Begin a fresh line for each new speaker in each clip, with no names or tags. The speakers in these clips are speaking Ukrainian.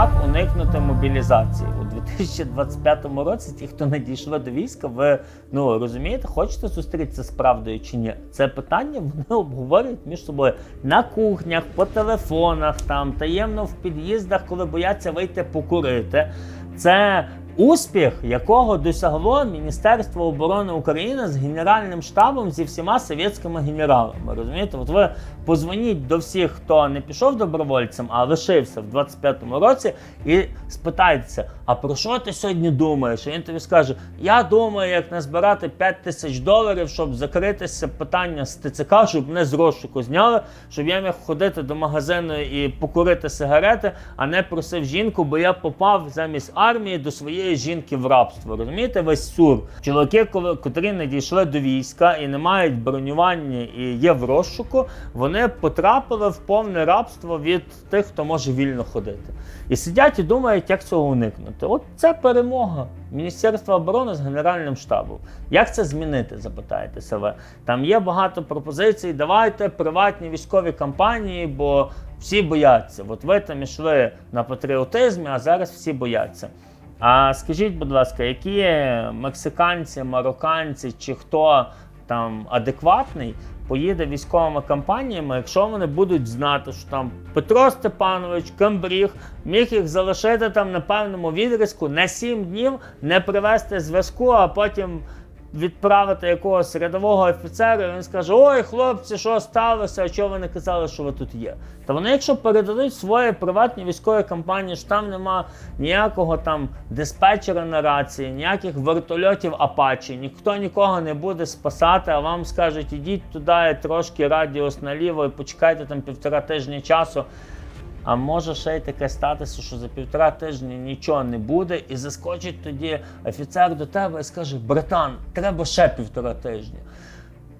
Як уникнути мобілізації у 2025 році? Ті, хто не дійшли до війська, ви ну розумієте, хочете зустрітися з правдою чи ні? Це питання вони обговорюють між собою на кухнях, по телефонах, там таємно в під'їздах, коли бояться вийти покурити. Це успіх, якого досягло Міністерство оборони України з Генеральним штабом зі всіма совєтськими генералами. Розумієте, от ви позвоніть до всіх, хто не пішов добровольцем, а лишився в 25-му році, і спитайтеся, а про що ти сьогодні думаєш? І він тобі скаже: Я думаю, як назбирати 5 тисяч доларів, щоб закритися питання з ТЦК, щоб мене з розшуку зняли, щоб я міг ходити до магазину і покурити сигарети, а не просив жінку, бо я попав замість армії до своєї жінки в рабство. Розумієте, весь сур. Чоловіки, котрі не дійшли до війська і не мають бронювання і є в розшуку, вони потрапили в повне рабство від тих, хто може вільно ходити. І сидять і думають, як цього уникнути. От це перемога Міністерства оборони з Генеральним штабом. Як це змінити? Запитаєтеся ви. Там є багато пропозицій. Давайте приватні військові кампанії, бо всі бояться. От ви там ішли на патріотизмі, а зараз всі бояться. А скажіть, будь ласка, які мексиканці, марокканці чи хто там адекватний поїде військовими кампаніями, якщо вони будуть знати, що там Петро Степанович, Камбріг міг їх залишити там на певному відрізку на 7 днів, не привести зв'язку, а потім відправити якогось рядового офіцера, і він скаже: Ой, хлопці, що сталося? А чого ви не казали, що ви тут є? Та вони, якщо передадуть свої приватні військові кампанії, що там нема ніякого там диспетчера на рації, ніяких вертольотів Апачі, ніхто нікого не буде спасати, а вам скажуть, ідіть туди трошки радіус наліво і почекайте там півтора тижні часу. А може ще й таке статися, що за півтора тижні нічого не буде, і заскочить тоді офіцер до тебе і скаже: братан, треба ще півтора тижня.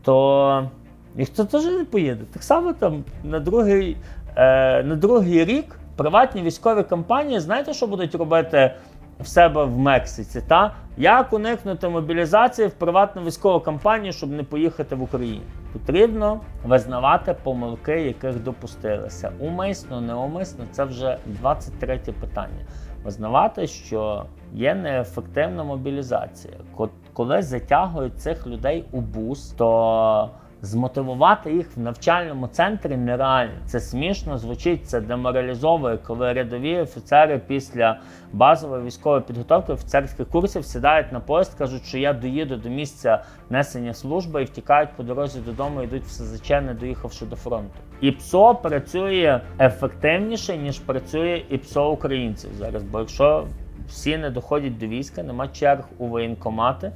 То ніхто теж не поїде. Так само там на другий, е, на другий рік приватні військові компанії, знаєте, що будуть робити в себе в Мексиці? Та? Як уникнути мобілізації в приватну військову компанію, щоб не поїхати в Україну? Потрібно визнавати помилки, яких допустилися. Умисно, неумисно це вже 23 питання. Визнавати, що є неефективна мобілізація. Ко- Коли затягують цих людей у бус, то змотивувати їх в навчальному центрі нереально. Це смішно звучить, це деморалізовує, коли рядові офіцери після базової військової підготовки офіцерських курсів сідають на поїзд, кажуть, що я доїду до місця несення служби і втікають по дорозі додому, йдуть в СЗЧ, не доїхавши до фронту. І ПСО працює ефективніше, ніж працює і ПСО українців зараз. Бо якщо всі не доходять до війська, нема черг у воєнкомати,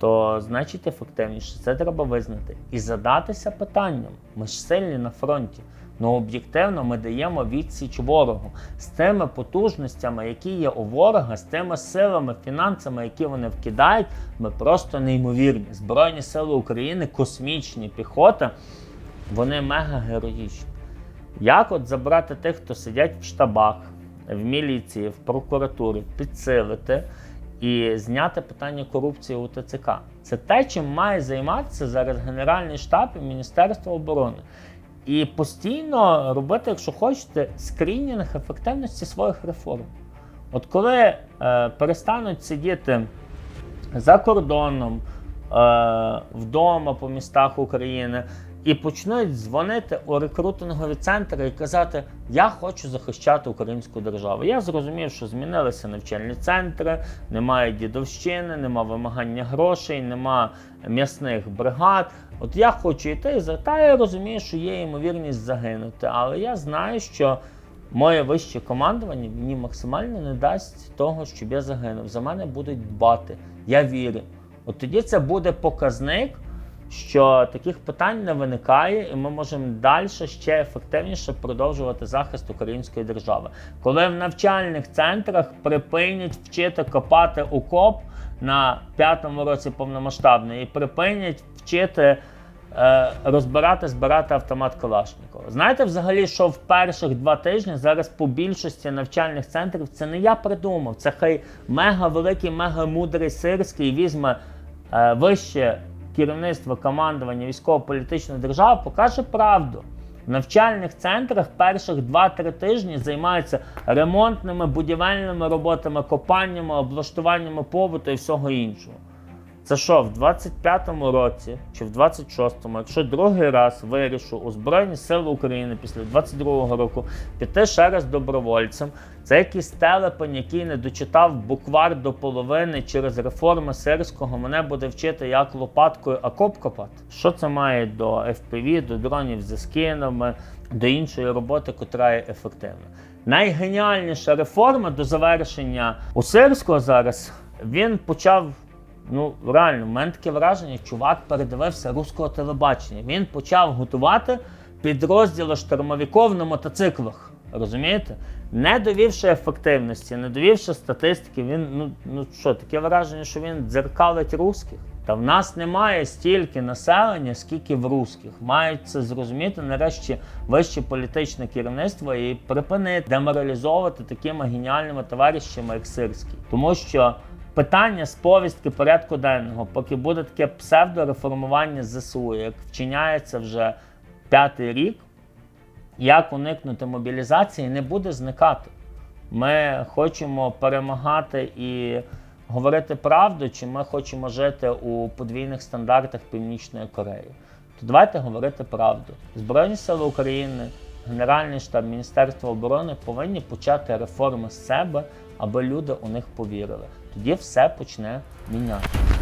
то значить ефективніше. Це треба визнати. І задатися питанням. Ми ж сильні на фронті. Ну, об'єктивно, ми даємо відсіч ворогу з тими потужностями, які є у ворога, з тими силами, фінансами, які вони вкидають, ми просто неймовірні. Збройні сили України, космічні піхота, вони мега героїчні. Як от забрати тих, хто сидять в штабах, в міліції, в прокуратурі, підсилити і зняти питання корупції у ТЦК? Це те, чим має займатися зараз Генеральний штаб і Міністерство оборони. І постійно робити, якщо хочете, скрінінг ефективності своїх реформ. От коли е, перестануть сидіти за кордоном, е, вдома по містах України і почнуть дзвонити у рекрутингові центри і казати: Я хочу захищати українську державу. Я зрозумів, що змінилися навчальні центри, немає дідовщини, нема вимагання грошей, нема м'ясних бригад. От я хочу йти за та я розумію, що є ймовірність загинути, але я знаю, що. Моє вище командування мені максимально не дасть того, щоб я загинув. За мене будуть дбати. Я вірю. От тоді це буде показник, що таких питань не виникає, і ми можемо далі ще ефективніше продовжувати захист української держави. Коли в навчальних центрах припинять вчити копати окоп на п'ятому році повномасштабної і припинять вчити е, розбирати, збирати автомат Калашникова. Знаєте, взагалі, що в перших два тижні зараз по більшості навчальних центрів це не я придумав. Це хай мега великий, мега мудрий сирський візьме е, вище керівництво командування військово-політичної держав покаже правду. В навчальних центрах перших 2-3 тижні займаються ремонтними будівельними роботами, копаннями, облаштуваннями побуту і всього іншого. Це що, в 25-му році чи в 26-му, якщо другий раз вирішу у Збройні Сили України після 22-го року піти ще раз добровольцем, це якийсь телепень, який не дочитав буквар до половини через реформи сирського, мене буде вчити, як лопаткою окоп копати. Що це має до FPV, до дронів зі скинами, до іншої роботи, котра є ефективна. Найгеніальніша реформа до завершення у Сирського зараз він почав. Ну, реально, в мене таке враження, чувак передивився руського телебачення. Він почав готувати підрозділи штурмовиків на мотоциклах. Розумієте? Не довівши ефективності, не довівши статистики, він ну, ну що, таке враження, що він дзеркалить русських. Та в нас немає стільки населення, скільки в русських. Мають зрозуміти нарешті вище політичне керівництво і припинити деморалізовувати такими геніальними товаришами, як Сирський. Тому що питання з повістки порядку денного, поки буде таке псевдореформування ЗСУ, як вчиняється вже п'ятий рік, як уникнути мобілізації, не буде зникати. Ми хочемо перемагати і говорити правду, чи ми хочемо жити у подвійних стандартах Північної Кореї. То давайте говорити правду. Збройні сили України, Генеральний штаб, Міністерства оборони повинні почати реформи з себе, аби люди у них повірили. Тоді все почне мінятися.